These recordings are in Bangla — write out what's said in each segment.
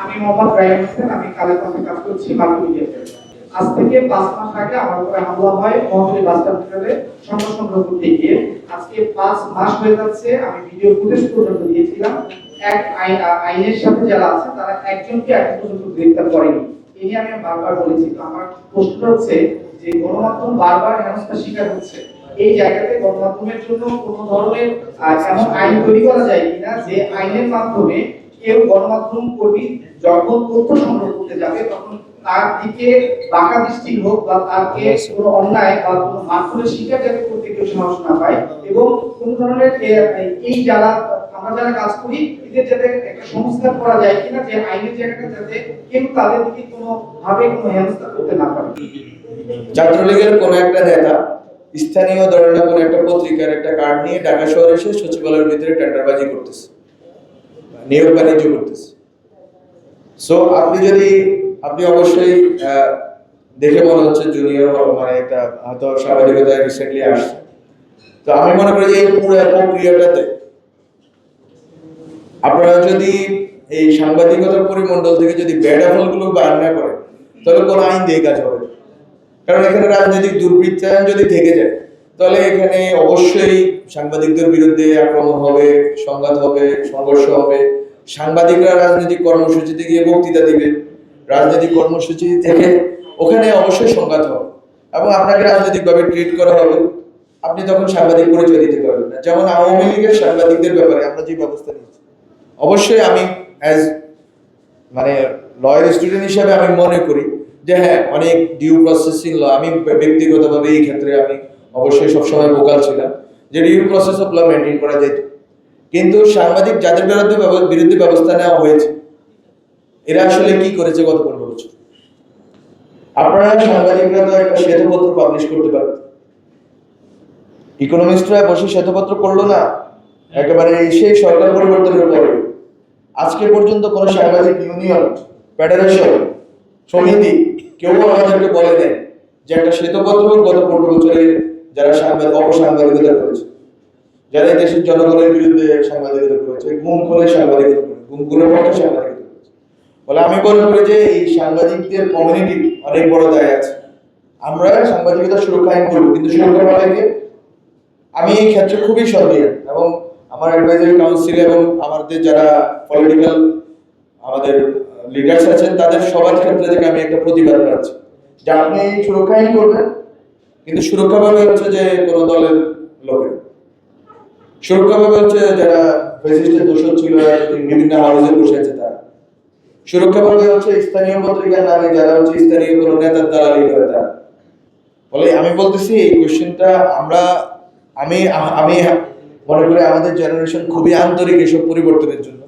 আমি মোহাম্মদ রায়ন হোসেন, আমি কালেকশনে কাজ করছি মাল্টিমিডিয়াতে আজ থেকে পাঁচ মাস আগে আমার উপরে হামলা হয় মহাখালী বাস টার্মিনালে সংবাদ সংগ্রহ করতে গিয়ে আজকে পাঁচ মাস হয়ে যাচ্ছে, আমি ভিডিও ফুটেজ পর্যন্ত দিয়েছিলাম। এক আইনের সাথে যারা আছে, তারা একজনকে এখন পর্যন্ত গ্রেফতার করেনি। এই নিয়ে আমি বারবার বলেছি, তো আমার প্রশ্ন হচ্ছে যে গণমাধ্যম বারবার হেনস্থার শিকার হচ্ছে। এই জায়গাতে গণমাধ্যমের জন্য কোনো ধরনের এমন আইন তৈরি করা যায় কিনা যে আইনের মাধ্যমে কেউ গণমাধ্যম কর্মী যখন তথ্য সংগ্রহ করতে যাবে তখন তার দিকে বাঁকা দৃষ্টি হোক বা তাকে কোনো অন্যায় বা কোনো মাধ্যমের শিকার যাতে করতে কেউ সাহস না পায় এবং কোন ধরনের এই যারা আমরা যারা কাজ করি এদের যাতে একটা সংস্কার করা যায় কিনা যে আইনের জায়গাটা যাতে কেউ তাদের দিকে কোনো ভাবে কোনো হেনস্থা করতে না পারে। ছাত্রলীগের কোন একটা নেতা স্থানীয় ধরনের কোন একটা পত্রিকার একটা কার্ড নিয়ে ঢাকা শহরে এসে সচিবালয়ের ভিতরে টেন্ডারবাজি করতেছে। নিয়োগ বাণিজ্য করতেছে সো আপনি যদি, আপনি অবশ্যই দেখে মনে হচ্ছে জুনিয়র মানে একটা হয়তো সাংবাদিকতা রিসেন্টলি আসছে। তো আমি মনে করি যে এই পুরো প্রক্রিয়াটাতে আপনারা যদি এই সাংবাদিকতার পরিমণ্ডল থেকে যদি বেড়াফলগুলো বার না করেন, তাহলে কোনো আইন দিয়ে কাজ হবে কারণ এখানে রাজনৈতিক দুর্বৃত্তায়ন যদি থেকে যায় তাহলে এখানে অবশ্যই সাংবাদিকদের বিরুদ্ধে আক্রমণ হবে, সংঘাত হবে, সংঘর্ষ হবে। সাংবাদিকরা রাজনৈতিক কর্মসূচিতে গিয়ে বক্তৃতা দিবে। রাজনৈতিক কর্মসূচি থেকে ওখানে অবশ্যই সংঘাত হবে এবং আপনাকে রাজনৈতিকভাবে ট্রিট করা হবে। আপনি তখন সাংবাদিক পরিচয় দিতে পারবেন না। যেমন আওয়ামী লীগের সাংবাদিকদের ব্যাপারে আমরা যে ব্যবস্থা নিয়েছি, অবশ্যই আমি অ্যাজ মানে লয়ার স্টুডেন্ট হিসাবে আমি মনে করি যে হ্যাঁ অনেক ডিউ প্রসেসিং ল আমি ব্যক্তিগতভাবে এই ক্ষেত্রে আমি অবশ্যই সবসময় ভোকাল ছিলাম, যে due process of law maintain করা যেত। কিন্তু সাংবাদিক যাদের বিরুদ্ধে বিরুদ্ধে ব্যবস্থা নেওয়া হয়েছে। এরা আসলে কি করেছে গত পনেরো বছর? আপনারা সাংবাদিকরা তো একটা শ্বেতপত্র পাবলিশ করতে পারবেন ইকোনমিস্টরা বসে শ্বেতপত্র করল না, একেবারে সেই সরকার পরিবর্তনের পরে আজকে পর্যন্ত কোন সাংবাদিক ইউনিয়ন ফেডারেশন সমিতি, কেউ আমাদেরকে বলে দেয় যে একটা শ্বেতপত্র গত পনেরো বছরে যারা সাংবাদিক অপসাংবাদিকতা করেছে। যারা দেশের জনগণের বিরুদ্ধে সাংবাদিকতা করেছে, গুম করে সাংবাদিকতা করেছে, গুম করে পক্ষে সাংবাদিকতা করেছে। আমি মনে করি যে এই সাংবাদিকদের কমিউনিটি অনেক বড় দায় আছে। আমরা সাংবাদিকতা সুরক্ষা আইন করব, কিন্তু সুরক্ষা পালাকে আমি এই ক্ষেত্রে খুবই সন্দেহ এবং আমার অ্যাডভাইজারি কাউন্সিল এবং আমাদের যারা পলিটিক্যাল আমাদের লিডার্স আছেন, তাদের সবার ক্ষেত্রে থেকে আমি একটা প্রতিবাদ পাচ্ছি যে আপনি সুরক্ষা আইন করবেন। কিন্তু সুরক্ষা ভাবে হচ্ছে যে কোনো দলের লোকের। সুরক্ষা ভাবে হচ্ছে যারা ফেসিস্টের দোষর ছিল বিভিন্ন হাউসে বসে আছে তারা। সুরক্ষা ভাবে হচ্ছে স্থানীয় পত্রিকার নামে যারা হচ্ছে স্থানীয় কোনো নেতার দালালি করে তারা। বলে আমি বলতেছি, এই কোশ্চেনটা আমরা, আমি আমি মনে করি আমাদের জেনারেশন খুবই আন্তরিক এসব পরিবর্তনের জন্য।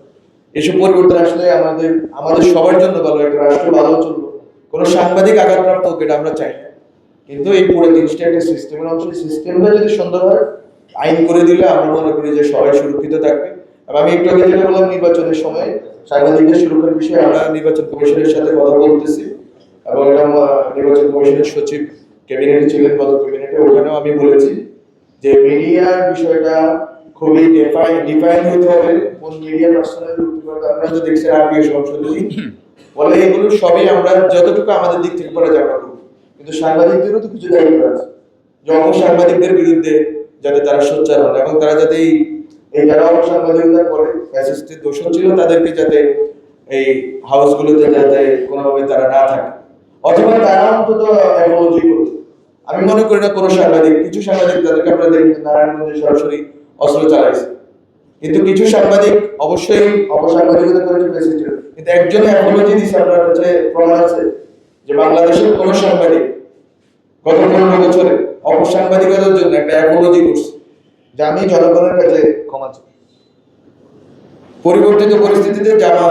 এসব পরিবর্তন আসলে আমাদের আমাদের সবার জন্য ভালো। একটা রাষ্ট্র ভালো চলবো কোনো সাংবাদিক আঘাতপ্রাপ্ত হোক, এটা আমরা চাই না। কিন্তু এই পুরো জিনিসটা একটা সিস্টেমের অংশ সিস্টেমটা যদি সুন্দর হয়, আইন করে দিলে আমরা মনে করি যে সবাই সুরক্ষিত থাকবে। আর আমি একটু আগে যেটা বললাম, নির্বাচনের সময় সাংবাদিকদের সুরক্ষার বিষয়ে আমরা নির্বাচন কমিশনের সাথে কথা বলতেছি। এবং এটা নির্বাচন কমিশনের সচিব ক্যাবিনেটে ছিলেন গত ক্যাবিনেটে, ওখানেও আমি বলেছি যে মিডিয়ার বিষয়টা খুবই ডিফাইন ডিফাইন হতে হবে। কোন মিডিয়া পার্সোনাল আপনারা তো দেখছেন আরপিও সংসদে বলে এগুলো সবই আমরা, যতটুকু আমাদের দিক থেকে করা যাবে কিন্তু সাংবাদিকদেরও তো কিছু দায়িত্ব আছে। যখন সাংবাদিকদের বিরুদ্ধে যাতে তারা সোচ্চার হন এবং তারা যাতে এই এই যারা সাংবাদিকতা করে ফ্যাসিস্টের দোষণ ছিল তাদেরকে যাতে এই হাউসগুলোতে যাতে কোনোভাবে তারা না থাকে। অথবা তারা অন্তত অ্যাপোলজি করতে। আমি মনে করি না কোনো সাংবাদিক, কিছু সাংবাদিক তাদেরকে আমরা দেখি নারায়ণগঞ্জে সরাসরি অস্ত্র চালাইছে। কিন্তু কিছু সাংবাদিক অবশ্যই অপসাংবাদিকতা করেছে প্রেসিডেন্ট কিন্তু একজনে অ্যাপোলজি দিছে আপনার কাছে প্রমাণ আছে যে বাংলাদেশের কোনো সাংবাদিক গত পনেরো বছরে অপসাংবাদিকতার জন্য একটা অ্যাপোলজি করছে। যা আমি জনগণের কাছে ক্ষমা চাই। পরিবর্তিত পরিস্থিতিতে জামা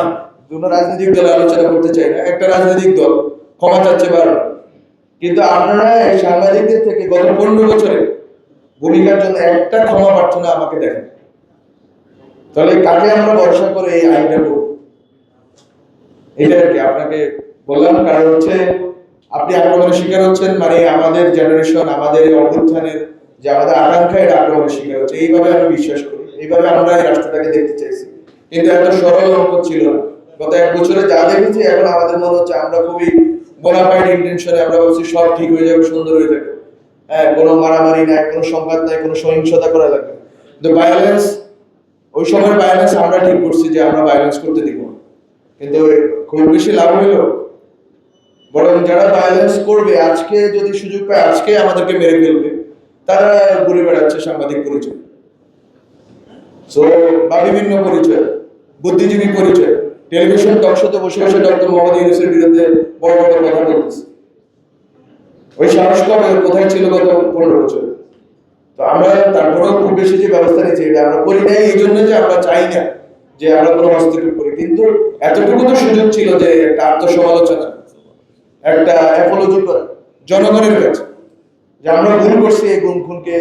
দুটো রাজনৈতিক দল আলোচনা করতে চাই না একটা রাজনৈতিক দল ক্ষমা চাচ্ছে বারবার কিন্তু আপনারা এই সাংবাদিকদের থেকে গত পনেরো বছরে ভূমিকার জন্য একটা ক্ষমা প্রার্থনা আমাকে দেখেন তাহলে কাকে আমরা ভরসা করে এই আইনটা করব? এটা আর কি আপনাকে বললাম কারণ হচ্ছে আপনি আক্রমণের শিকার হচ্ছেন মানে আমাদের জেনারেশন আমাদের এই অভ্যুত্থানের যে আমাদের আকাঙ্ক্ষা, এটা আক্রমণের শিকার হচ্ছে। এইভাবে আমি বিশ্বাস করি। এইভাবে আমরা এই রাষ্ট্রটাকে দেখতে চাইছি। কিন্তু এত সরল অঙ্ক ছিল না। গত এক বছরে যা দেখেছি, এখন আমাদের মনে হচ্ছে আমরা খুবই বোনাফাইড ইন্টেনশনে আমরা ভাবছি সব ঠিক হয়ে যাবে, সুন্দর হয়ে যাবে। হ্যাঁ কোনো মারামারি নাই, কোনো সংঘাত নাই, কোনো সহিংসতা করা লাগবে। কিন্তু ভায়োলেন্স ওই সময় ভায়োলেন্স আমরা ঠিক করছি যে আমরা ভায়োলেন্স করতে দিব কিন্তু খুব বেশি লাভ হইল বরং যারা ভায়োলেন্স করবে, আজকে যদি সুযোগ পায়, আজকে আমাদেরকে মেরে ফেলবে। তারা ঘুরে বেড়াচ্ছে সাংবাদিক পরিচয়। সো বা বিভিন্ন পরিচয়, বুদ্ধিজীবী পরিচয়। টেলিভিশন টক শোতে বসে বসে ডক্টর মোহাম্মদ ইউনুসের বিরুদ্ধে বড় বড় কথা বলতেছে। ওই সাহস কবে কোথায় ছিল গত পনেরো বছর? তো আমরা তারপরেও খুব বেশি যে ব্যবস্থা নিয়েছি, এটা আমরা করি নাই, এই জন্য যে আমরা চাই না যে আমরা কোনো হস্তক্ষেপ করি। কিন্তু এতটুকু তো সুযোগ ছিল যে একটা আত্মসমালোচনা। একটা অ্যাপোলজি করা, জনগণের কাছে যে আমরা ভুল করছি এই গুণ খুনকে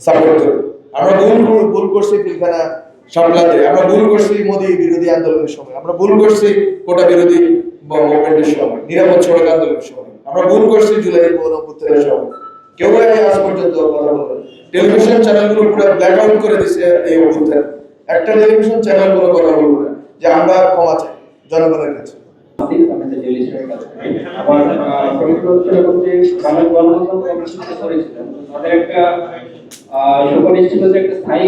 সাপোর্ট করে আমরা ভুল ভুল- করছি পিলখানা সামলাতে। আমরা ভুল করছি মোদী বিরোধী আন্দোলনের সময়। আমরা ভুল করছি কোটা বিরোধী মুভমেন্টের সময়, নিরাপদ সড়ক আন্দোলনের সময়। আমরা ভুল করছি জুলাই গণপুত্রের সময়। কেউ আজ পর্যন্ত কথা বলে টেলিভিশন চ্যানেলগুলো পুরো ব্ল্যাক আউট করে দিছে এই অভ্যুত্থান। একটা টেলিভিশন চ্যানেল কোনো কথা বলব না যে আমরা ক্ষমা চাই জনগণের কাছে আসিফ, আমি একটা জেলিসের কাছে। আবার আহ, পবিত্র হচ্ছে এরকম যে বাংলাদেশ কমিশন করেছিলেন। তাদের একটা সুপারিশ যে একটা স্থায়ী